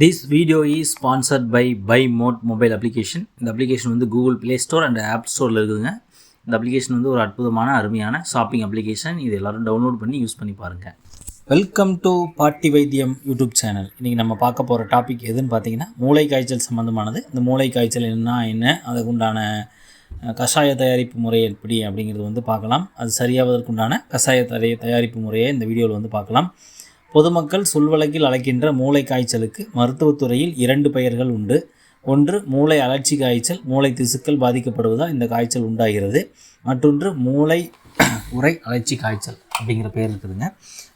This video is sponsored by by mod mobile application இந்த application வந்து Google Play Store and app ஸ்டோரில் இருக்குதுங்க. இந்த அப்ளிகேஷன் வந்து ஒரு அற்புதமான அருமையான ஷாப்பிங் அப்ளிகேஷன் இது எல்லாரும் டவுன்லோட் பண்ணி யூஸ் பண்ணி பாருங்கள் வெல்கம் டு பாட்டி வைத்தியம் யூடியூப் சேனல் இன்றைக்கி நம்ம பார்க்க போகிற டாபிக் எதுன்னு பார்த்தீங்கன்னா மூளை காய்ச்சல் சம்மந்தமானது இந்த மூளை காய்ச்சல் என்ன என்ன? அதுக்கு உண்டான கஷாய தயாரிப்பு முறை எப்படி அப்படிங்கிறது வந்து பார்க்கலாம். அது சரியாவதற்குண்டான கஷாய தயாரி தயாரிப்பு முறையை இந்த வீடியோவில் வந்து பார்க்கலாம். பொதுமக்கள் சொல்வழக்கில் அழைக்கின்ற மூளை காய்ச்சலுக்கு மருத்துவத்துறையில் இரண்டு பெயர்கள் உண்டு. ஒன்று மூளை அழற்சி காய்ச்சல் மூளை திசுக்கள் பாதிக்கப்படுவதால் இந்த காய்ச்சல் உண்டாகிறது. மற்றொன்று மூளை உரை அழற்சி காய்ச்சல் அப்படிங்கிற பெயர் இருக்குதுங்க.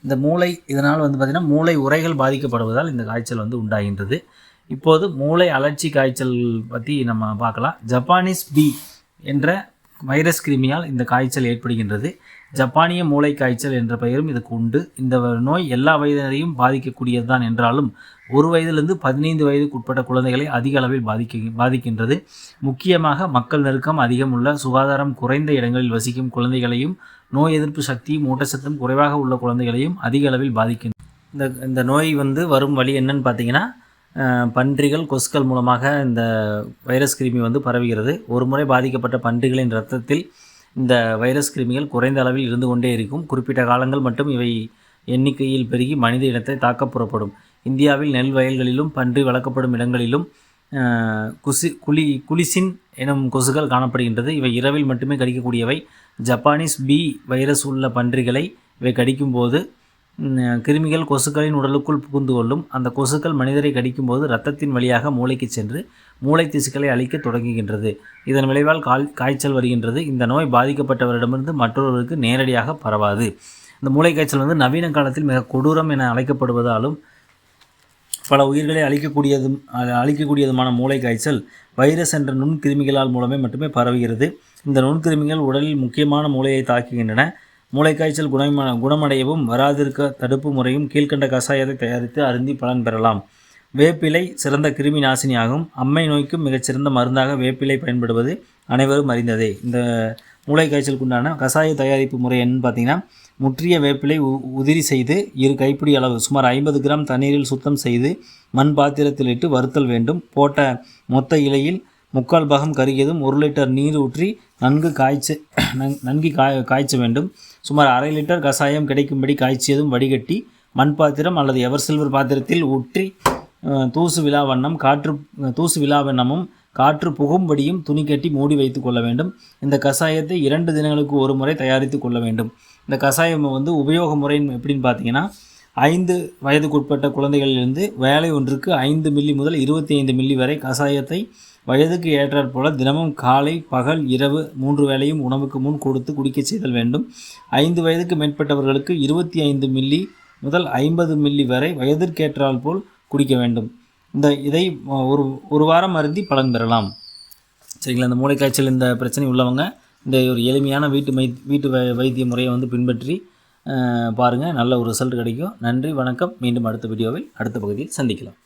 இந்த மூளை இதனால் வந்து பார்த்திங்கன்னா மூளை உரைகள் பாதிக்கப்படுவதால் இந்த காய்ச்சல் வந்து உண்டாகின்றது. இப்போது மூளை அழற்சி காய்ச்சல் பற்றி நம்ம பார்க்கலாம். ஜப்பானீஸ் பி என்ற வைரஸ் கிருமியால் இந்த காய்ச்சல் ஏற்படுகின்றது. ஜப்பானிய மூளை காய்ச்சல் என்ற பெயரும் இதுக்கு உண்டு. இந்த நோய் எல்லா வயதினரையும் பாதிக்கக்கூடியது தான் என்றாலும் ஒரு வயதிலிருந்து பதினைந்து வயதுக்கு உட்பட்ட குழந்தைகளை அதிக அளவில் பாதிக்க பாதிக்கின்றது. முக்கியமாக மக்கள் நெருக்கம் அதிகம் உள்ள சுகாதாரம் குறைந்த இடங்களில் வசிக்கும் குழந்தைகளையும் நோய் எதிர்ப்பு சக்தியும் ஊட்டச்சத்தும் குறைவாக உள்ள குழந்தைகளையும் அதிக அளவில் பாதிக்கின்றது இந்த இந்த நோய் வந்து வரும் வழி என்னன்னு பார்த்தீங்கன்னா பன்றிகள் கொசுக்கள் மூலமாக இந்த வைரஸ் கிருமி வந்து பரவுகிறது. ஒரு முறை பாதிக்கப்பட்ட பன்றிகளின் இரத்தத்தில் இந்த வைரஸ் கிருமிகள் குறைந்த அளவில் இருந்து கொண்டே இருக்கும். குறிப்பிட்ட காலங்கள் மட்டும் இவை எண்ணிக்கையில் பெருகி மனித இனத்தை தாக்க புறப்படும். இந்தியாவில் நெல் வயல்களிலும் பன்றி வளர்க்கப்படும் இடங்களிலும் குசி குளி குளிசின் எனும் கொசுகள் காணப்படுகின்றது. இவை இரவில் மட்டுமே கடிக்கக்கூடியவை. ஜப்பானீஸ் பி வைரஸ் உள்ள பன்றிகளை இவை கடிக்கும்போது கிருமிகள் கொசுக்களின் உடலுக்குள் புகுந்து கொள்ளும். அந்த கொசுக்கள் மனிதரை கடிக்கும்போது இரத்தத்தின் வழியாக மூளைக்கு சென்று மூளை திசுக்களை அழிக்க தொடங்குகின்றது. இதன் விளைவால் கால் காய்ச்சல் வருகின்றது. இந்த நோய் பாதிக்கப்பட்டவரிடமிருந்து மற்றொருவருக்கு நேரடியாக பரவாது. இந்த மூளை காய்ச்சல் வந்து நவீன காலத்தில் மிக கொடூரம் என அழைக்கப்படுவதாலும் பல உயிர்களை அழிக்கக்கூடியதும் அழிக்கக்கூடியதுமான மூளை காய்ச்சல் வைரஸ் என்ற நுண்கிருமிகளால் மூலமே மட்டுமே பரவுகிறது. இந்த நுண்கிருமிகள் உடலில் முக்கியமான மூளையை தாக்குகின்றன. மூளைக்காய்ச்சல் குணம குணமடையவும் வராதிருக்க தடுப்பு முறையும் கீழ்க்கண்ட கஷாயத்தை தயாரித்து அருந்தி பலன் பெறலாம். வேப்பிலை சிறந்த கிருமி நாசினியாகும். அம்மை நோய்க்கும் மிகச்சிறந்த மருந்தாக வேப்பிலை பயன்படுவது அனைவரும் அறிந்ததே. இந்த மூளைக்காய்ச்சலுக்குண்டான கஷாய தயாரிப்பு முறை என்னன்னு பார்த்தீங்கன்னா முற்றிய வேப்பிலை உ- உதிரி செய்து இரு கைப்பிடி அளவு சுமார் ஐம்பது கிராம் தண்ணீரில் சுத்தம் செய்து மண் பாத்திரத்தில் இட்டு வறுத்தல் வேண்டும். போட்ட மொத்த இலையில் முக்கால் பாகம் கருகியதும் ஒரு லிட்டர் நீர் ஊற்றி நன்கு காய்ச்ச நன்- நன்கு காய் காய்ச்ச வேண்டும். சுமார் அரை லிட்டர் கஷாயம் கிடைக்கும்படி காய்ச்சியதும் வடிகட்டி மண் பாத்திரம் அல்லது எவர் சில்வர் பாத்திரத்தில் ஊற்றி தூசு விழா வண்ணம் காற்று தூசு விழா வண்ணமும் காற்று புகும்படியும் துணி கட்டி மூடி வைத்து கொள்ள வேண்டும். இந்த கஷாயத்தை இரண்டு தினங்களுக்கு ஒரு முறை தயாரித்து கொள்ள வேண்டும். இந்த கஷாயம் வந்து உபயோக முறை எப்படின்னு பார்த்தீங்கன்னா ஐந்து வயதுக்குட்பட்ட குழந்தைகளிலிருந்து வேலை ஒன்றுக்கு ஐந்து மில்லி முதல் இருபத்தி ஐந்து மில்லி வரை கஷாயத்தை வயதுக்கு ஏற்றாற் போல தினமும் காலை பகல் இரவு மூன்று வேளையும் உணவுக்கு முன் கொடுத்து குடிக்கச் செய்தல் வேண்டும். ஐந்து வயதுக்கு மேற்பட்டவர்களுக்கு இருபத்தி ஐந்து மில்லி முதல் ஐம்பது மில்லி வரை வயதிற்கேற்றால் போல் குடிக்க வேண்டும். இந்த இதை ஒரு ஒரு வாரம் அருந்தி பலன் பெறலாம். சரிங்களா இந்த மூளைக்காய்ச்சல் இந்த பிரச்சனை உள்ளவங்க இந்த ஒரு எளிமையான வீட்டு மை வீட்டு வை வைத்திய முறையை வந்து பின்பற்றி பாருங்கள் நல்ல ஒரு ரிசல்ட் கிடைக்கும். நன்றி வணக்கம். மீண்டும் அடுத்த வீடியோவில் அடுத்த பகுதியில் சந்திக்கலாம்.